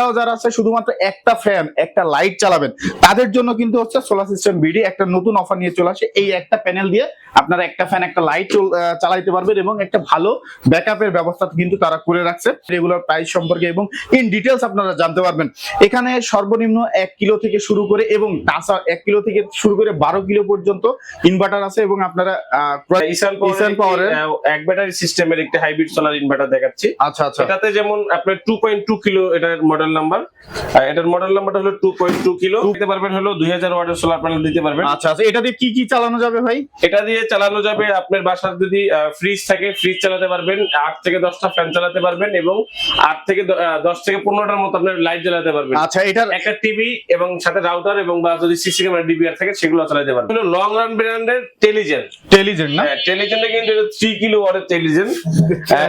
এছাড়াও যারা আছে শুধুমাত্র একটা ফ্যান একটা লাইট চালাবেন। তাদের জন্য কিন্তু হচ্ছে সোলার সিস্টেম বিডি একটা নতুন অফার নিয়ে চলে আসে। এই একটা প্যানেল দিয়ে আপনারা একটা ফ্যান একটা লাইট চালাইতে পারবেন এবং একটা ভালো ব্যাকআপের ব্যবস্থা কিন্তু তারা করে রাখছে রেগুলার প্রাইস সম্পর্কে এবং ইন ডিটেলস আপনারা জানতে পারবেন। এখানে সর্বনিম্ন এক কিলো থেকে শুরু করে এবং তাছা এক কিলো থেকে শুরু করে বারো কিলো পর্যন্ত ইনভার্টার আছে এবং আপনারা ইসান পাওয়ারের- এক ব্যাটারি সিস্টেমের একটি হাইব্রিড সোলার ইনভার্টার দেখাচ্ছি। আচ্ছা আচ্ছা। এটাতে যেমন আপনার টু পয়েন্ট টু কিলো এটার মডেল নাম্বার এটার মডেল নাম্বারটা হলো টু পয়েন্ট টু কিলো দিতে পারবেন হলো দুই হাজার ওয়াটের সোলার প্যানেল দিতে পারবেন। আচ্ছা আচ্ছা এটা দিয়ে কি কি চালানো যাবে ভাই? এটা দিয়ে চালানো যাবে আপনার বাসার যদি ফ্রিজ থাকে ফ্রিজ চালাতে পারবেন আট থেকে দশটা ফ্যান চালাতে পারবেন এবং আট থেকে দ- আহ, দশ থেকে পনেরোটার মতো আপনার লাইট জ্বালাতে পারবেন। আচ্ছা এটার একটা টিভি এবং সাথে রাউটার এবং বা যদি সিসি ক্যামেরা ডিবিআর থাকে সেগুলো চালাতে পারবেন। হলো লং রান ব্র্যান্ডের টেলিজেন টেলিজেন না? টেলিজেনটা কিন্তু থ্রি কিলো ওয়াটের টেলিজেন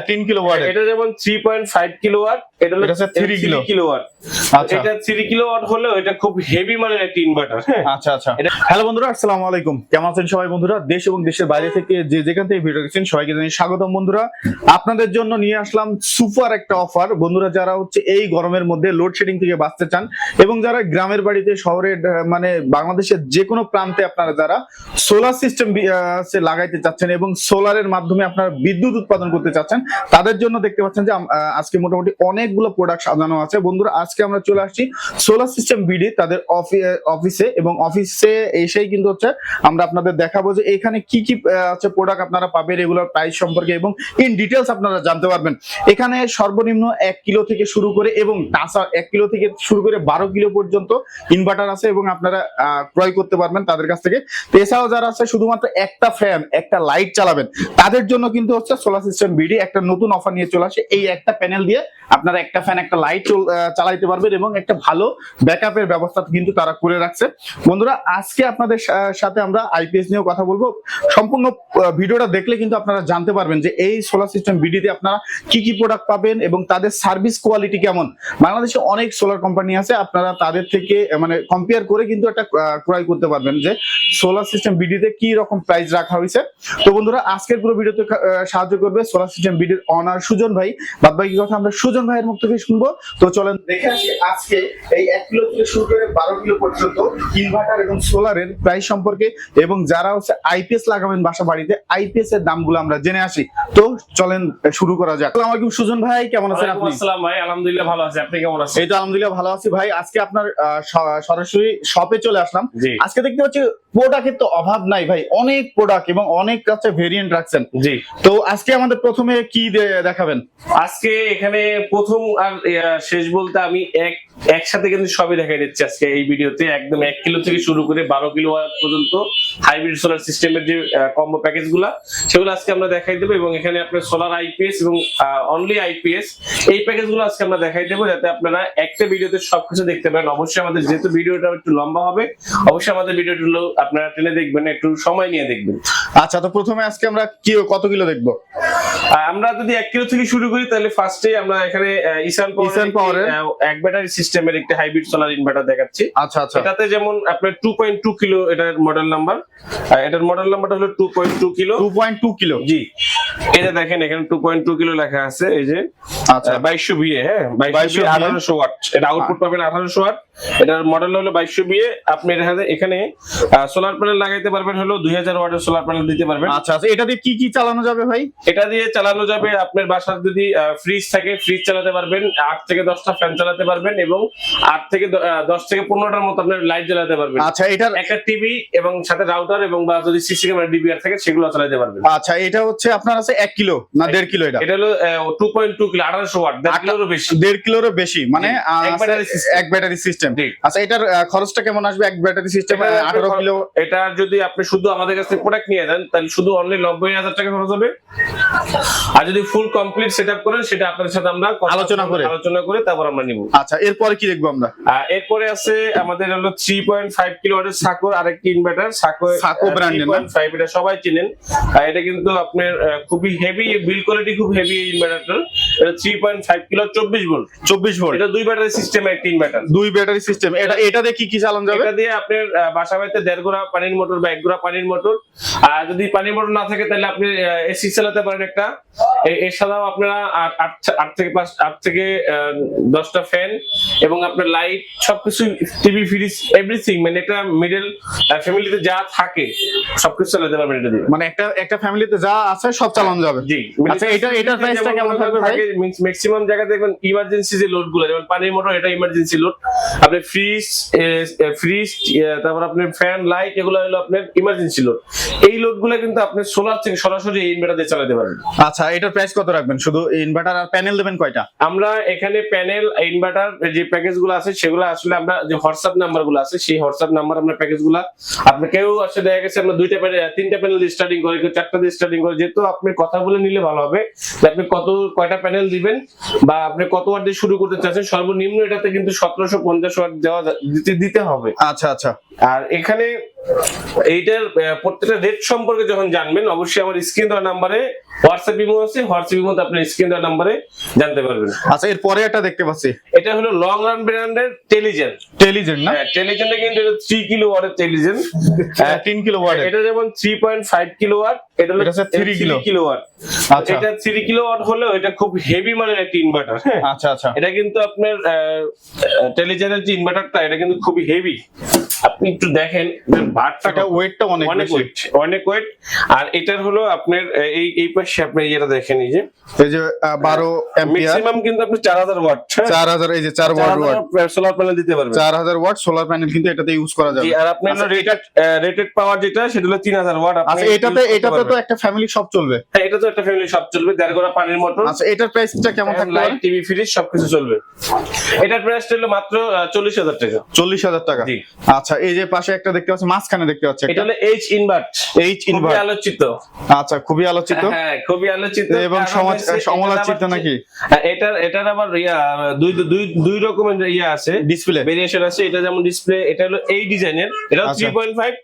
তিন কিলো ওয়াট এটা যেমন three point five kilo watt এটা হলো এটা হচ্ছে 3 কিলো। কিলো ওয়াট আচ্ছা। এটা থ্রি কিলো ওয়াট হলেও এটা খুব হেভি মানের একটা ইনভার্টার হ্যাঁ। আচ্ছা আচ্ছা। হ্যালো বন্ধুরা আসসালামু আলাইকুম। কেমন আছেন সবাই বন্ধুরা? দেশ এবং দেশের বাইরে থেকে যে যেখান থেকে ভিডিও দেখছেন সবাইকে জানাই স্বাগতম বন্ধুরা। আপনাদের জন্য নিয়ে আসলাম সুপার একটা অফার বন্ধুরা যারা হচ্ছে এই গরমের মধ্যে লোডশেডিং থেকে বাঁচতে চান এবং যারা গ্রামের বাড়িতে শহরের মানে বাংলাদেশের যে কোনো প্রান্তে আপনারা যারা সোলার সিস্টেম লাগাইতে চাচ্ছেন এবং সোলারের মাধ্যমে আপনারা বিদ্যুৎ উৎপাদন করতে চাচ্ছেন তাদের জন্য দেখতে পাচ্ছেন যে আজকে মোটামুটি অনেকগুলো প্রোডাক্ট সাজানো আছে। বন্ধুরা, আজকে আমরা চলে আসছি সোলার সিস্টেম বিডি তাদের অফিসে এবং অফিসে এসেই কিন্তু হচ্ছে আমরা আপনাদের দেখাবো যে এখানে কি কি হচ্ছে প্রোডাক্ট আপনারা পাবেন, এগুলোর প্রাইস সম্পর্কে এবং ইন ডিটেলস আপনারা জানতে পারবেন। এখানে সর্বনিম্ন এক কিলো থেকে শুরু করে এবং তাছা এক কিলো থেকে শুরু করে বারো কিলো পর্যন্ত ইনভার্টার আছে এবং আপনারা ক্রয় করতে পারবেন তাদের কাছ থেকে। এছাড়াও যারা আছে, শুধুমাত্র একটা ফ্যান একটা লাইট চালাবেন, তাদের জন্য কিন্তু হচ্ছে সোলার সিস্টেম বিডি একটা নতুন অফার নিয়ে চলে আসে। এই একটা প্যানেল দিয়ে আপনারা একটা ফ্যান একটা লাইট চালাইতে পারবেন এবং একটা ভালো ব্যাকআপের ব্যবস্থা কিন্তু তারা করে রাখছে। বন্ধুরা, আজকে আপনাদের সাথে আমরা আইপিএস নিয়েও কথা বলব। সম্পূর্ণ ভিডিওটা দেখলে কিন্তু আপনারা জানতে পারবেন যে এই সোলার সিস্টেম বিডিতে আপনারা কি কি প্রোডাক্ট পাবেন এবং তাদের সার্ভিস কোয়ালিটি কেমন। বাংলাদেশে অনেক সোলার কোম্পানি আছে, আপনারা তাদের থেকে মানে কম্পেয়ার করে কিন্তু একটা ক্রয় করতে পারবেন যে সোলার সিস্টেম বিডিতে কি রকম প্রাইস রাখা হয়েছে। তো বন্ধুরা, আজকের পুরো ভিডিওতে সাহায্য করবে সোলার সিস্টেম বিডির অনার সুজন ভাই। বাদ বাকি কথা আমরা সুজন ভাইয়ের মুখ থেকে শুনব। তো চলেন দেখে আসি আজকে এই এক কিলো থেকে শুরু করে বারো কিলো পর্যন্ত ইনভার্টার এবং সোলারের প্রাইস সম্পর্কে এবং যারা হচ্ছে আইপিএস লাগাবেন বাসা বাড়িতে আইপিএস এর দামগুলো আমরা জেনে আসি। তো চলেন শুরু করা যাক। আসসালামু আলাইকুম সুজন ভাই কেমন আছেন আপনি? আসসালাম ভাই আলহামদুলিল্লাহ ভালো আছি। আপনি কেমন আছেন? এই তো আলহামদুলিল্লাহ ভালো আছি ভাই। আজকে আপনার সরাসরি শপে চলে আসলাম। আজকে দেখতে পাচ্ছি প্রোডাক্টের তো অভাব নাই ভাই। অনেক প্রোডাক্ট এবং অনেক কাছে ভেরিয়েন্ট রাখছেন। জি। তো আজকে আমাদের প্রথমে কি দেখাবেন? আজকে এখানে প্রথম আর শেষ বলতে আমি এক একসাথে কিন্তু সবই দেখাই দিচ্ছি আজকে এই ভিডিওতে। একদম এক কিলো থেকে শুরু করে বারো কিলো পর্যন্ত হাইব্রিড সোলার সিস্টেমের যে কম্বো প্যাকেজগুলা সেগুলো আজকে আমরা দেখাই দেবো এবং এখানে আপনার সোলার আইপিএস এবং অনলি আইপিএস এই প্যাকেজগুলো আজকে আমরা দেখাই দেবো যাতে আপনারা একটা ভিডিওতে সবকিছু দেখতে পারেন। অবশ্যই আমাদের যেহেতু ভিডিওটা একটু লম্বা হবে অবশ্যই আমাদের ভিডিওগুলো আপনারা টেনে দেখবেন একটু সময় নিয়ে দেখবেন। আচ্ছা তো প্রথমে আজকে আমরা কি কত কিলো দেখব? আমরা যদি এক কিলো থেকে শুরু করি তাহলে ফার্স্টে আমরা এখানে ইসান ইসান পাওয়ারের- একটি, আহ, এক ব্যাটারি সিস্টেমের একটি হাইব্রিড সোলার ইনভার্টার দেখাচ্ছি। আচ্ছা আচ্ছা। এটাতে যেমন আপনার টু পয়েন্ট টু কিলো এটার মডেল নাম্বার এটার মডেল নাম্বারটা হলো two point two kilo. Two point two kilo. জি। যে দেখেন এখানে টু পয়েন্ট টু কিলো লেখা আছে এই যে আচ্ছা। বাইশশো বিয়ে হ্যাঁ 2200 বাইশশো VA আঠারোশো ওয়াট। এটা আউটপুট পাবেন আঠারোশো ওয়াট। এটার মডেল হলো বাইশশো বিয়ে আপনি এখানে এখানে সোলার প্যানেল লাগাইতে পারবেন হলো দুই হাজার ওয়াটের সোলার প্যানেল দিতে পারবেন। আচ্ছা আচ্ছা। এটা দিয়ে কি কি চালানো যাবে ভাই? এটা দিয়ে চালানো যাবে আপনার বাসার যদি ফ্রিজ থাকে ফ্রিজ চালাতে পারবেন আট থেকে দশটা ফ্যান চালাতে পারবেন এবং আট থেকে দশ থেকে পনেরোটার মতো আপনার লাইট জ্বালাতে পারবেন। আচ্ছা এটার একটা টিভি এবং সাথে রাউটার এবং বা যদি সিসি ক্যামেরা ডিবিআর থাকে সেগুলো চালাতে পারবেন। আচ্ছা এটা হচ্ছে আপনার আছে এক কিলো না দেড় কিলো এটা? এটা হলো টু পয়েন্ট টু কিলো আঠারোশো ওয়াট দেড় কিলোরও বেশি। দেড় কিলোরও বেশি মানে এক ব্যাটারি সিস্টেম আচ্ছা এটার খরচটা কেমন আসবে এক ব্যাটারি সিস্টেম আঠারো কিলো? এটা যদি আপনি শুধু আমাদের কাছ প্রোডাক্ট নিয়ে দেন তাহলে শুধু অনলি নব্বই হাজার টাকা খরচ হবে। আর যদি ফুল কমপ্লিট সেট আপ করেন সেটা আপনাদের সাথে আমরা আলোচনা করে। আলোচনা করে তারপর আমরা নিব। আচ্ছা এরপরে কি দেখব আমরা? এরপরে আছে আমাদের হলো থ্রি পয়েন্ট ফাইভ কিলো ওয়াটের সাকোর আরেকটি ইনভার্টার সাকো সাকো না? ফাইভ এটা সবাই চিনেন। এটা কিন্তু আপনার খুবই হেভি বিল কোয়ালিটি খুব হেভি ইনভার্টার এটা থ্রি পয়েন্ট ফাইভ কিলো চব্বিশ ভোল্ট চব্বিশ ভোল্ট এটা দুই ব্যাটারি সিস্টেম একটা ইনভার্টার দুই ব্যাটারি সিস্টেম এটা এটা দিয়ে কি কি চালানো যাবে? এটা দিয়ে আপনার বাসা বাড়িতে দেড় গোড়া পানির মোটর বা এক গোড়া পানির মোটর আর যদি পানির মোটর না থাকে তাহলে আপনি এসি চালাতে পারেন একটা। এ- এর সাথেও আপনারা আট- থেকে পাঁচ আট থেকে দশটা ফ্যান এবং আপনার লাইট সবকিছু টিভি ফ্রিজ এভরিথিং মানে এটা মিডল ফ্যামিলিতে যা থাকে সবকিছু চালাতে পারবেন এটা দিয়ে। মানে একটা একটা ফ্যামিলিতে যা আছে সব চালানো যাবে। জি আচ্ছা, এটা- এটার price টা কেমন থাকবে ভাই? ম্যাক্সিমাম জায়গায় দেখবেন ইমার্জেন্সি যে লোডগুলো যেমন পানির মোটর এটা ইমার্জেন্সি লোড আপনি ফ্রিজ ফ্রিজ তারপর আপনার ফ্যান লাইট এগুলো হলো আপনার ইমার্জেন্সি লোড এই লোডগুলো কিন্তু আপনি সোলার থেকে সরাসরি এই ইনভার্টার দিয়ে চালাতে পারবেন। আচ্ছা এটার প্রাইস কত রাখবেন? শুধু ইনভার্টার আর প্যানেল দেবেন কয়টা? আমরা এখানে প্যানেল ইনভার্টার যে প্যাকেজগুলো আছে, সেগুলো আসলে আমরা যে হোয়াটসঅ্যাপ নাম্বারগুলো আছে, সেই হোয়াটসঅ্যাপ নাম্বার আমরা প্যাকেজগুলা আপনি কেউ আসলে দেখা গেছে আমরা দুইটা প্যানেল তিনটা প্যানেল স্টার্টিং করে, কেউ চারটা দিয়ে স্টার্টিং করে, যেহেতু আপনি কথা বলে নিলে ভালো হবে, যে আপনি কত, কয়টা প্যানেল দিবেন বা আপনি কত ওয়াট দিয়ে শুরু করতে চাচ্ছেন, সর্বনিম্ন এটাতে কিন্তু সতেরোশো পঞ্চাশ ওয়াট দেওয়া দিতে হবে। আচ্ছা আচ্ছা। আর এখানে এইটার প্রত্যেকটা রেট সম্পর্কে যখন জানবেন অবশ্যই আমার স্ক্রিন দেওয়া নাম্বারে হোয়াটসঅ্যাপ ইমো আছে। হোয়াটসঅ্যাপ ইমোতে আপনি স্ক্রিন দেওয়া নাম্বারে জানতে পারবেন। আচ্ছা এর পরে একটা দেখতে পাচ্ছি। এটা হলো লং রান ব্র্যান্ডের টেলিজেন টেলিজেন্ট না? হ্যাঁ টেলিজেনটা কিন্তু এটা থ্রি কিলো ওয়াটের টেলিজেন তিন কিলো ওয়াটের এটা যেমন three point five kilo watt এটা হলো এটা 3 কিলো। কিলো ওয়াট আচ্ছা। এটা থ্রি কিলো ওয়াট হলেও এটা খুব হেভি মানের একটা ইনভার্টার হ্যাঁ। আচ্ছা আচ্ছা। এটা কিন্তু আপনার টেলিজেনের যে ইনভার্টারটা এটা কিন্তু খুবই হেভি আপনি একটু দেখেন বাটটা ওয়েটটা অনেক অনেক ওয়েট অনেক ওয়েট আর এটার হলো আপনার এই এই পাশে আপনি যেটা দেখেন এই যে। এই যে আহ, বারো এম্পিয়ার ম্যাক্সিমাম কিন্তু আপনি চার হাজার ওয়াট চার হাজার এই যে চার ওয়াট ওয়াট সোলার প্যানেল দিতে পারবেন। চার হাজার ওয়াট সোলার প্যানেল কিন্তু এটাতে ইউজ করা যাবে। আর আপনার আচ্ছা, রেটেড রেটেড পাওয়ার যেটা সেটা হলো তিন হাজার ওয়াট আচ্ছা এটাতে এটাতে তো একটা ফ্যামিলি সব চলবে। হ্যাঁ এটা তো একটা ফ্যামিলি সব চলবে দেড় করা পানির মোটর আচ্ছা এটার প্রাইসটা কেমন থাকতে লাইট টিভি ফ্রিজ সবকিছু চলবে। এটার প্রাইস হলো মাত্র চল্লিশ হাজার টাকা। চল্লিশ হাজার টাকা। জি। আচ্ছা এই যে পাশে একটা দেখতে পাচ্ছি মাঝখানে দেখতে পাচ্ছি এটা হলো এইচ ইনভার্ট এইচ ইনভার্ট খুবই আলোচিত। আচ্ছা খুবই আলোচিত। হ্যাঁ, হ্যাঁ খুবই আলোচিত। এবং সমাজ সমালোচিত নাকি? হ্যাঁ, এটা এটার আবার দুই দুই দুই রকমের ইয়া আছে। ডিসপ্লে ভেরিয়েশন আছে এটা যেমন ডিসপ্লে এটা হলো এই ডিজাইনের এটা 3.5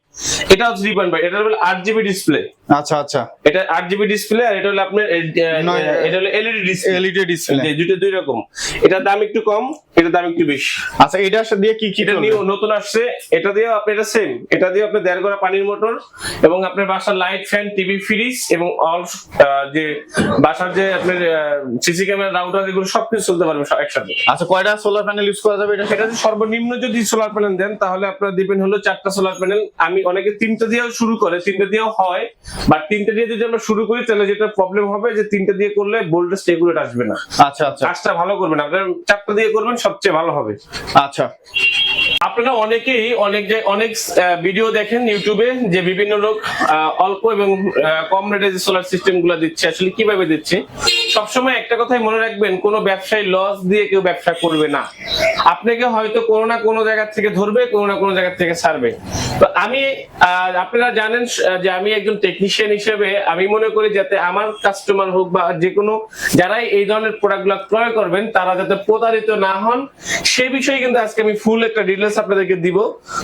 এটা হচ্ছে পয়েন্ট ফাইভ এটা হলো আট জিবি ডিসপ্লে আচ্ছা আচ্ছা। এটা আট জিবি ডিসপ্লে আর এটা হলো আপনার এটা হলো এলইডি ডিসপ্লে এলইডি ডিসপ্লে দুটো দুই রকম। এটা দাম একটু কম এটা দাম একটু বেশি। আচ্ছা এটা দিয়ে কি কি এটা নিউ নতুন আসছে। এটা দিয়ে আপনি এটা সেম এটা দিয়ে আপনি দেড় গড়া পানির মোটর এবং আপনার বাসার লাইট ফ্যান টিভি ফ্রিজ এবং অল যে বাসার যে আপনার সিসি ক্যামেরা রাউটার এগুলো সব কিছু চলতে পারবে একসাথে। আচ্ছা কয়টা সোলার প্যানেল ইউজ করা যাবে এটা? সেটা সর্বনিম্ন যদি সোলার প্যানেল দেন তাহলে আপনার ডিপেন্ড হলো চারটা সোলার প্যানেল আমি অনেকে তিনটা দিয়েও শুরু করে তিনটা দিয়েও হয় বাট তিনটা দিয়ে যদি আমরা শুরু করি তাহলে যেটা প্রবলেম হবে যে তিনটা দিয়ে করলে ভোল্টেজ রেগুলেট আসবে না। আচ্ছা আচ্ছা। কাজটা ভালো করবেন আপনার চারটা দিয়ে করবেন সবচেয়ে ভালো হবে। আচ্ছা। আপনারা অনেকেই অনেক অনেক ভিডিও দেখেন ইউটিউবে যে বিভিন্ন লোক আহ, অল্প এবং কম রেটে যে সোলার সিস্টেমগুলো দিচ্ছে। আসলে কীভাবে দিচ্ছে? সবসময় একটা কথাই মনে রাখবেন, কোনো ব্যবসায়ী লস দিয়ে কেউ ব্যবসা করবে না। আপনাকে হয়তো কোনো না কোনো জায়গা থেকে ধরবে, কোনো না কোনো জায়গা থেকে ছাড়বে। তো আমি আপনারা জানেন যে আমি একজন টেকনিশিয়ান হিসেবে আমি মনে করি যাতে আমার কাস্টমার হোক বা যে কোনো যারাই এই ধরনের প্রোডাক্টগুলো ক্রয় করবেন, তারা যাতে প্রতারিত না হন, সে বিষয়ে কিন্তু আজকে আমি ফুল একটা ডিটেলস আপনাদেরকে দিব।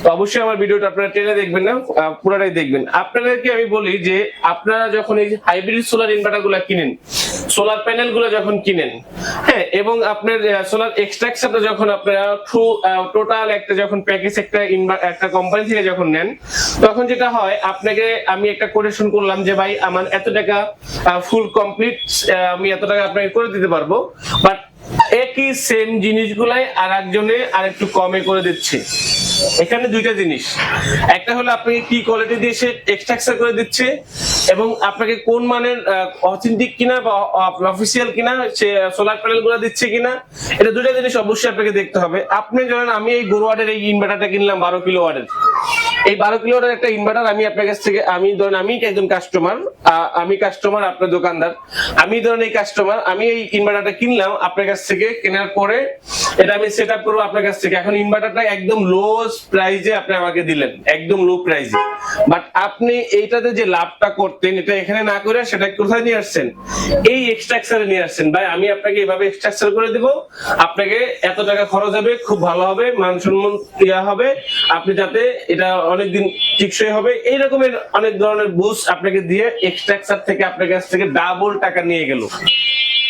তো অবশ্যই আমার ভিডিওটা আপনারা টেনে দেখবেন না পুরোটাই দেখবেন। আপনাদেরকে আমি বলি যে, আপনারা যখন এই হাইব্রিড সোলার ইনভার্টারগুলা কিনেন সোলার প্যানেলগুলো যখন কিনেন হ্যাঁ এবং আপনার সোলার এক্সট্রাকশনটা যখন আপনারা থ্রু টোটাল একটা যখন প্যাকেজ একটা একটা কোম্পানি থেকে যখন নেন, তখন যেটা হয়, আপনাকে আমি একটা কোটেশন করলাম যে, ভাই, আমার এত টাকা ফুল কমপ্লিট আমি এত টাকা আপনাকে করে দিতে পারব বাট একই সেম জিনিসগুলাই আর একজনে আর একটু কমে করে দিচ্ছে। এখানে দুইটা জিনিস। একটা হলো আপনাকে কি কোয়ালিটি দিয়ে সে এক্সট্রাকচার করে দিচ্ছে এবং আপনাকে কোন মানের অথেন্টিক কিনা বা অফিসিয়াল কিনা, সে সোলার প্যানেলগুলো দিচ্ছে কিনা, এটা দুটা জিনিস অবশ্যই আপনাকে দেখতে হবে। আপনি জানেন আমি এই গরু ওয়ার্ডের এই ইনভার্টারটা কিনলাম বারো কিলো ওয়ার্ডের এই বারো কিলো একটা ইনভার্টার আমি আপনার কাছ থেকে আমি ধরেন আমি একজন কাস্টমার আমি কাস্টমার আপনার দোকানদার। আমি ধরেন এই কাস্টমার আমি এই ইনভার্টারটা কিনলাম আপনার কাছ থেকে, কেনার পরে এটা আমি সেট আপ করব আপনার কাছ থেকে। এখন ইনভার্টারটা একদম লো প্রাইজে আপনি আমাকে দিলেন, একদম লো প্রাইজে বাট আপনি এইটাতে যে লাভটা করতেন, এটা এখানে না করে সেটা কোথায় নিয়ে আসছেন? এই এক্সট্রাকচারে নিয়ে আসছেন। ভাই, আমি আপনাকে এইভাবে এক্সট্রাকচার করে দিব। আপনাকে এত টাকা খরচ হবে, খুব ভালো হবে মান সম্মান ইয়া হবে। আপনি যাতে এটা অনেকদিন টিকসই হবে। এই রকমের অনেক ধরনের বুস্ট আপনাকে দিয়ে এক্সট্রাকচার থেকে আপনার কাছ থেকে ডাবল টাকা নিয়ে গেল।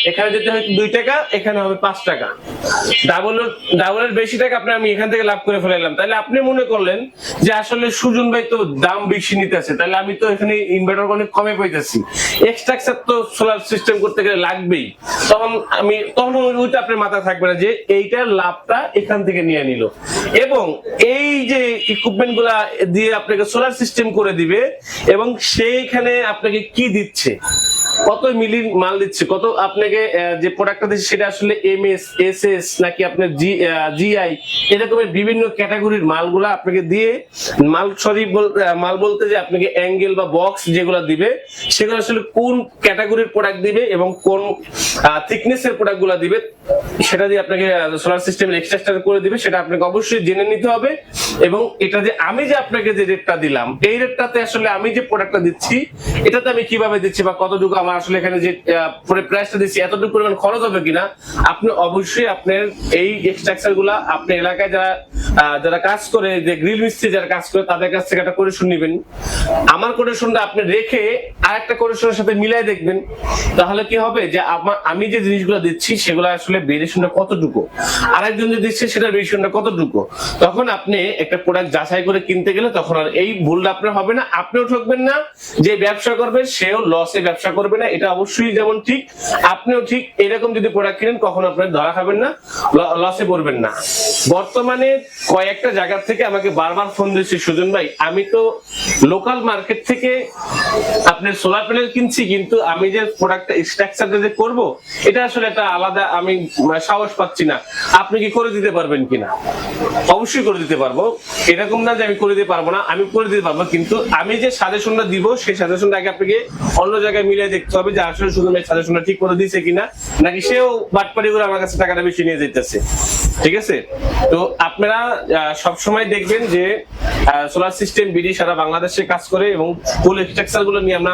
এখানে যেতে হয় দুই টাকা, এখানে হবে পাঁচ টাকা। ডাবল ডাবলের বেশি টাকা আপনি আমি এখান থেকে লাভ করে ফেলাইলাম তাহলে আপনি মনে করলেন যে আসলে সুজন ভাই তো দাম বেশি নিতেছে, তাহলে আমি তো এখানে ইনভার্টার অনেক কমে পাইতেছি। এক্সট্রাকচার তো সোলার সিস্টেম করতে গেলে লাগবেই। তখন আমি, তখন ওইটা আপনার মাথায় থাকবে না যে এইটার লাভটা এখান থেকে নিয়ে নিল। এবং এই যে ইকুইপমেন্টগুলা দিয়ে আপনাকে সোলার সিস্টেম করে দিবে, এবং সেইখানে আপনাকে কি দিচ্ছে? কত মিলি মাল দিচ্ছে? কত আপনাকে যে প্রোডাক্টটা দিচ্ছে সেটা আসলে এম এস এস নাকি আপনার জি জিআই এরকমের বিভিন্ন ক্যাটাগরির মালগুলা আপনাকে দিয়ে, মাল সরি মাল বলতে যে আপনাকে অ্যাঙ্গেল বা বক্স যেগুলো দিবে, সেগুলো আসলে কোন ক্যাটাগরির প্রোডাক্ট দিবে এবং কোন থিকনেস এর প্রোডাক্টগুলা দিবে, সেটা দিয়ে আপনাকে সোলার সিস্টেমের এক্সট্রাক্টার করে দিবে, সেটা আপনাকে অবশ্যই জেনে নিতে হবে এবং এটা যে আমি যে আপনাকে যে রেটটা দিলাম, এই রেটটাতে আসলে আমি যে প্রোডাক্টটা দিচ্ছি, এটাতে আমি কীভাবে দিচ্ছি বা কতটুকু আমার আসলে এখানে যে প্রাইসটা দিচ্ছি, এতটুকু পরিমাণ খরচ হবে কিনা, আপনি অবশ্যই আপনার এই এক্সট্রাকচারগুলা আপনার এলাকায় যারা যারা কাজ করে, যে গ্রিল মিস্ত্রি যারা কাজ করে, তাদের কাছ থেকে একটা কোটেশন নেবেন। আমার কোটেশনটা আপনি রেখে আর একটা কোটেশনের সাথে মিলাই দেখবেন। তাহলে কি হবে যে আমার আমি যে জিনিসগুলো দিচ্ছি, সেগুলো আসলে ভেরিয়েশনটা কতটুকু? আরেকজন যে দিচ্ছে সেটা ভেরিয়েশনটা কতটুকু? তখন আপনি একটা প্রোডাক্ট যাচাই করে কিনতে গেলে তখন আর এই ভুলটা আপনার হবে না। আপনিও ঠকবেন না, যে ব্যবসা করবে, সেও লসে ব্যবসা করবে না। এটা অবশ্যই যেমন ঠিক, আপনিও ঠিক, এরকম যদি প্রোডাক্ট কিনেন, কখনো আপনার ধরা খাবেন না লসে পড়বেন না। বর্তমানে কয়েকটা জায়গা থেকে আমাকে বারবার ফোন দিচ্ছে সুজন ভাই, আমি তো লোকাল মার্কেট থেকে আপনার সোলার প্যানেল কিনছি, কিন্তু আমি যে প্রোডাক্টটা স্ট্রাকচারটা যে করব, এটা আসলে একটা আলাদা, আমি সাহস পাচ্ছি না। আপনি কি করে দিতে পারবেন কিনা? অবশ্যই করে দিতে পারব। এরকম না যে আমি করে দিতে পারব না, আমি করে দিতে পারব, কিন্তু আমি যে সাজেশনটা দিব, সেই সাজেশনটা আগে আপনাকে অন্য জায়গায় মিলিয়ে দেখতে হবে যে আসলে শুধু মেয়ে সাজেশনটা ঠিক করে দিয়েছে কিনা নাকি সেও বাটপাড়ি করে আমার কাছে টাকাটা বেশি নিয়ে যেতেছে ঠিক আছে? তো আপনারা সব সময় দেখবেন যে সোলার সিস্টেম বিডি সারা বাংলাদেশে কাজ করে এবং ফুল স্ট্রাকচারগুলো নিয়ে আমরা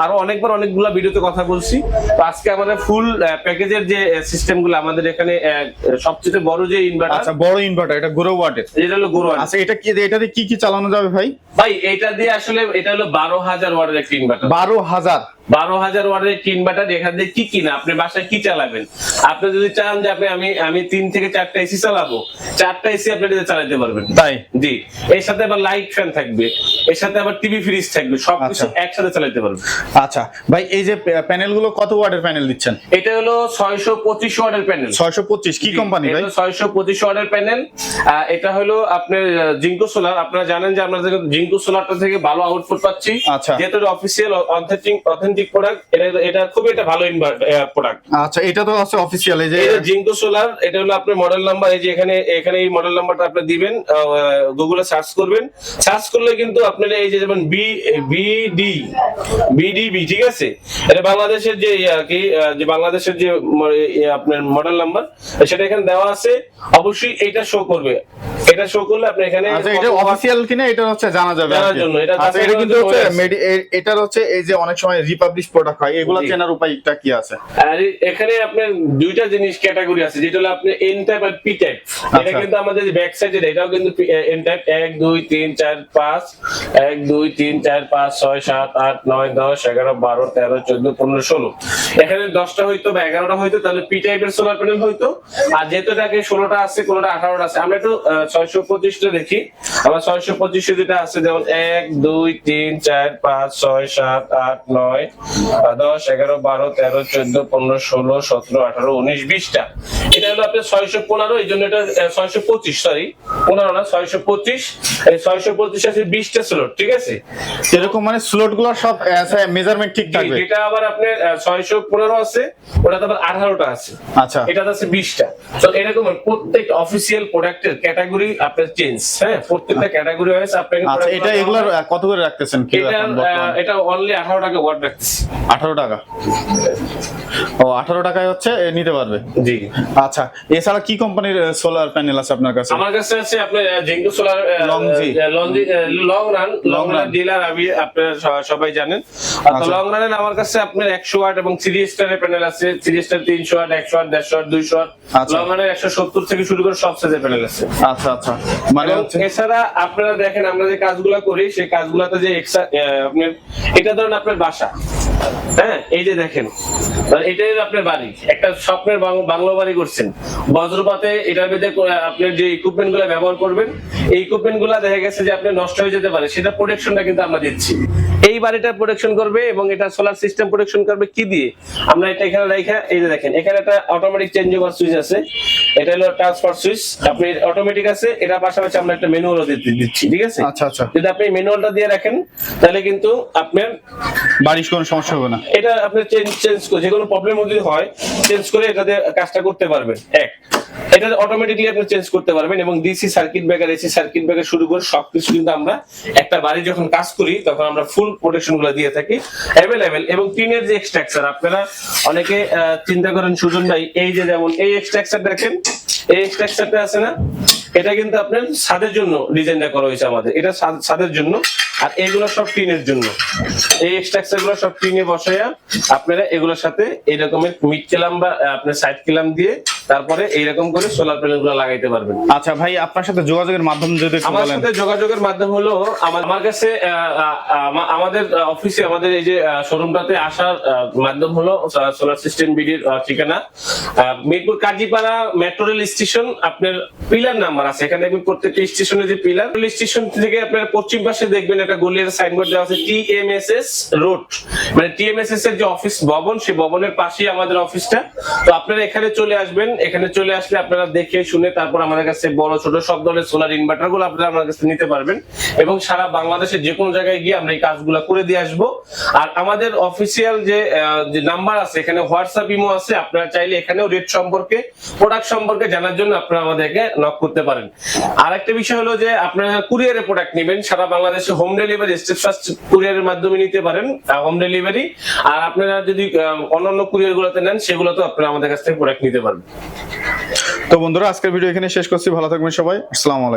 আরো- অনেকবার অনেকগুলো ভিডিওতে কথা বলছি। তো আজকে আমাদের ফুল প্যাকেজের যে সিস্টেমগুলো আমাদের এখানে সবচেয়ে বড় যে ইনভার্টার আচ্ছা বড় ইনভার্টার এটা গোরো ওয়াটের এটা হলো গোরো আচ্ছা এটা কি এটাতে কি কি চালানো যাবে ভাই? ভাই এটা দিয়ে আসলে এটা হলো বারো হাজার ওয়ার্ডের একটা ইনভার্টার বারো হাজার। বারো হাজার ওয়ার্ডের একটি ইনভার্টার এখান দিয়ে কি কিনা? আপনি বাসায় কি চালাবেন? আপনি যদি চান যে আপনি আমি আমি তিন থেকে চারটা এসি চালাবো চারটা এসি আপনি চালাতে পারবেন। তাই? জি। এর সাথে আবার লাইট ফ্যান থাকবে এর সাথে আবার টিভি ফ্রিজ থাকবে সবকিছু আচ্ছা। একসাথে চালাতে আচ্ছা। ভাই এই যে প্যানেলগুলো কত ওয়াটের প্যানেল দিচ্ছেন? এটা হলো ছয়শো পঁচিশ ওয়ার্ডের প্যানেল। ছয়শো পঁচিশ কি কোম্পানি ভাই? ছয়শো পঁচিশ ওয়াটের প্যানেল। এটা হলো আপনার জিঙ্কো সোলার আপনারা জানেন যে আমরা জিঙ্কো সোলারটা থেকে ভালো আউটপুট পাচ্ছি। আচ্ছা। যেহেতু অফিসিয়াল অথেন্টিক অথেন্টিক প্রোডাক্ট এটা এটা খুবই একটা ভালো প্রোডাক্ট আচ্ছা এটা তো আছে অফিসিয়াল এই যে এটা জিঙ্কো সোলার এটা হলো আপনার মডেল নাম্বার এই যে এখানে এখানে এই মডেল নাম্বারটা আপনি দিবেন গুগলে সার্চ করবেন। সার্চ করলে কিন্তু আপনার এই যে যেমন বি বিডি বিডিবি ঠিক আছে? এটা বাংলাদেশের যে কি যে বাংলাদেশের যে আপনার মডেল নাম্বার সেটা এখানে দেওয়া আছে। অবশ্যই এটা শো করবে। এটা শো করলে আপনি এখানে আচ্ছা এটা অফিসিয়াল কিনা এটা হচ্ছে জানা যাবে জানার জন্য, এটা আচ্ছা এটা কিন্তু হচ্ছে এটার হচ্ছে এই যে অনেক সময় রিপাবলিশ প্রোডাক্ট হয় এগুলো চেনার উপায়টা কি আছে? আর এখানে আপনার দুইটা জিনিস ক্যাটাগরি আছে যেটা হলো আপনার এন টাইপ আর পি টাইপ এটা আচ্ছা। কিন্তু আমাদের ব্যাক সাইডে এটাও কিন্তু এন টাইপ এক দুই তিন চার পাঁচ। এক দুই তিন চার পাঁচ ছয় সাত আট নয় দশ এগারো বারো তেরো চোদ্দ পনেরো ষোলো। এখানে দশটা হইতো বা এগারোটা হইতো তাহলে পি টাইপের সোলার প্যানেল হইতো। আর যেহেতু এটাকে ষোলোটা আছে কোনোটা আঠারোটা আছে আমরা একটু ছয়শো পঁচিশটা দেখি। আমার ছয়শো পঁচিশে যেটা আছে যেমন এক দুই তিন চার পাঁচ ছয় সাত আট নয় দশ এগারো বারো তেরো চোদ্দ পনেরো ষোলো সতেরো আঠারো উনিশ বিশটা। এটা হলো আপনার ছয়শো পনেরো এই জন্য এটা ছয়শো পঁচিশ সরি পনেরো না ছয়শো পঁচিশ। এই ছয়শো পঁচিশ আছে বিশটা স্লোট ঠিক আছে? এরকম মানে স্লটগুলো সব মেজারমেন্ট ঠিক থাকবে। যেটা আবার আপনার ছয়শো পনেরো আছে ওটাতে আবার আঠারোটা আছে। আচ্ছা। এটাতে আছে বিশটা। তো এরকম প্রত্যেক অফিসিয়াল প্রোডাক্টের ক্যাটাগরি আপনার চেঞ্জ হ্যাঁ? প্রত্যেকটা ক্যাটাগরি হয়েছে আপনাকে আচ্ছা এটা এগুলোর আহ, কত করে রাখতেছেন কি এটা এটা অনলি আঠারো টাকা ওয়াট রাখতেছি। আঠারো টাকা? ও আঠারো টাকায় হচ্ছে নিতে পারবে? জি। আচ্ছা এছাড়া কি কোম্পানির সোলার প্যানেল আছে আপনার কাছে? আমার কাছে আছে আপনার Jinko solar Longji। Long run long run dealer আমি আপনার সবাই জানেন। আচ্ছা। লং রানের আমার কাছে আপনার একশো ওয়াট এবং থ্রি স্টারের প্যানেল আছে। থ্রি স্টার তিনশো ওয়াট একশো ওয়াট দেড়শো ওয়াট দুইশো ওয়াট। লং রানের একশো সত্তর থেকে শুরু করে সব সাইজের প্যানেল আছে। আচ্ছা আচ্ছা মানে এছাড়া আপনারা দেখেন আমরা যে কাজগুলো করি সেই কাজগুলোতে যে এক্সট্রা আপনার এটা ধরেন আপনার বাসা। হ্যাঁ এই যে দেখেন মানে এটাই আপনার বাড়ি। একটা স্বপ্নের বাংলো বাড়ি করছেন। বজ্রপাতে এটার মধ্যে কো- আপনার যে ইকুইপমেন্টগুলো ব্যবহার করবেন এই ইকুইপমেন্টগুলো দেখা গেছে যে আপনার নষ্ট হয়ে যেতে পারে। সেটা প্রোটেকশনটা কিন্তু আমরা দিচ্ছি। এই বাড়িটা প্রোটেকশন করবে এবং এটা সোলার সিস্টেম প্রোটেকশন করবে কি দিয়ে? আমরা এটা এখানে রেখে এই যে দেখেন এখানে একটা অটোমেটিক চেঞ্জ ওভার সুইচ আছে। এটা হলো ট্রান্সফার সুইচ আপনি অটোমেটিক আছে এটার পাশাপাশি আমরা একটা ম্যানুয়ালও দিচ্ছি ঠিক আছে? আচ্ছা আচ্ছা। যদি আপনি ম্যানুয়ালটা দিয়ে রাখেন তাহলে কিন্তু আপনার বাড়ির কোনো সমস্যা হবে না। এটা আপনি চেঞ্জ চেঞ্জ করে যে কোনো প্রবলেম যদি হয় চেঞ্জ করে এটাতে কাজটা করতে পারবেন। এক। এটা অটোমেটিকলি আপনি চেঞ্জ করতে পারবেন এবং DC circuit breaker AC circuit breaker শুরু করে সবকিছু কিন্তু আমরা একটা বাড়ি যখন কাজ করি তখন আমরা ফুল প্রোটেকশনগুলো দিয়ে থাকি অ্যাভেলেবেল এবং টিনের যে এক্সট্রাকচার আপনারা অনেকে চিন্তা করেন, সুজন ভাই, এই যে যেমন, এই এক্সট্রাকচার দেখেন, এই এক্সট্রাকচারটা আছে না, এটা কিন্তু আপনার ছাদের জন্য ডিজাইনটা করা হয়েছে আমাদের। এটা সাদের জন্য আর এগুলো সব টিনের জন্য। এই এক্সট্রাকচারগুলো সব টিনে বসাইয়া আপনারা এগুলোর সাথে এই রকমের মিড কেলাম বা আপনার সাইড কেলাম দিয়ে তারপরে এইরকম করে সোলার প্যানেলগুলো লাগাইতে পারবেন। আচ্ছা ভাই আপনার সাথে যোগাযোগের মাধ্যম যদি আমার সাথে যোগাযোগের মাধ্যম হলো আমার কাছে আমাদের অফিসে আমাদের এই যে শোরুমটাতে আসার মাধ্যম হলো সোলার সিস্টেম বিডির ঠিকানা। Mirpur Kazipara metro rail station আপনার পিলার নাম্বার আছে। এখানে প্রত্যেকটা স্টেশনে যে পিলার রেল স্টেশন থেকে আপনার পশ্চিম পাশে দেখবেন একটা গলির সাইনবোর্ড দেওয়া আছে টিএমএসএস রোড মানে টিএমএসএস এর যে অফিস ভবন, সেই ভবনের পাশেই আমাদের অফিসটা তো আপনারা এখানে চলে আসবেন। এখানে চলে আসলে আপনারা দেখে শুনে তারপর আমাদের কাছে বড়, ছোট সব ধরনের সোলার ইনভার্টারগুলো আপনারা আমাদের কাছে নিতে পারবেন। এবং সারা বাংলাদেশের যে কোনো জায়গায় গিয়ে আমরা এই কাজগুলো করে দিয়ে আসব। আর আমাদের অফিসিয়াল যে নাম্বার আছে, এখানে হোয়াটসঅ্যাপ ইমো আছে, আপনারা চাইলে এখানেও রেট সম্পর্কে প্রোডাক্ট সম্পর্কে জানার জন্য আপনারা আমাদেরকে নক করতে পারেন। আর একটা বিষয় হলো যে, আপনারা কুরিয়ারে প্রোডাক্ট নেবেন। সারা বাংলাদেশে হোম ডেলিভারি স্টেপ ফার্স্ট কুরিয়ারের মাধ্যমে নিতে পারেন হোম ডেলিভারি আর আপনারা যদি অন্যান্য কুরিয়ার গুলোতে নেন সেগুলোতে আপনারা আমাদের কাছ থেকে প্রোডাক্ট নিতে পারবেন। তো বন্ধুরা, আজকের ভিডিও এখানে শেষ করছি। ভালো থাকবেন সবাই। আসসালামু আলাইকুম।